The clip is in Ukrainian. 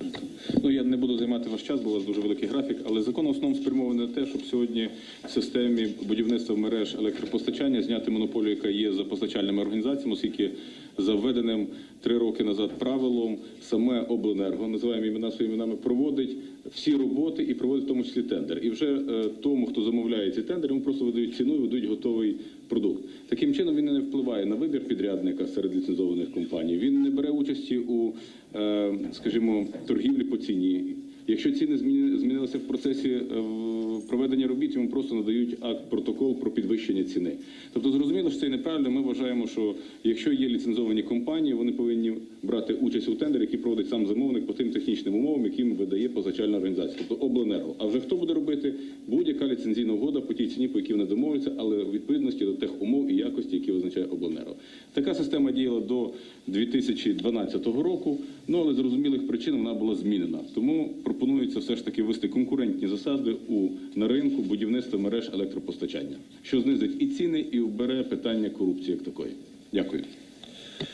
Thank you. Ну я не буду займати ваш час, бо у вас дуже великий графік, але закон в основному спрямований на те, щоб сьогодні в системі будівництва мереж електропостачання зняти монополію, яка є за постачальними організаціями, оскільки за введеним три роки назад правилом саме обленерго, називаємо імена своїми іменами, проводить всі роботи і проводить в тому числі тендер. І вже е, тому, хто замовляє ці тендери, йому просто видають ціну і видають готовий продукт. Таким чином він не впливає на вибір підрядника серед ліцензованих компаній. Він не бере участі у, е, скажімо, торгівлі по ціні. Якщо ціни зміни- змінилися в процесі е, проведення робіт, йому просто надають акт протокол про підвищення ціни. Тобто зрозуміло, що це неправильно. Ми вважаємо, що якщо є ліцензовані компанії, вони повинні брати участь у тендері, які проводить сам замовник по тим технічним умовам, яким видає позначальна організація, тобто обленерго. А вже хто буде робити ліцензійна угода по тій ціні, по якій вони домовляться, але у відповідності до тих умов і якості, які визначає обленерго. Така система діяла до 2012 року, ну але з зрозумілих причин вона була змінена. Тому пропонується все ж таки ввести конкурентні засади у на ринку будівництва мереж електропостачання, що знизить і ціни, і убере питання корупції як такої. Дякую.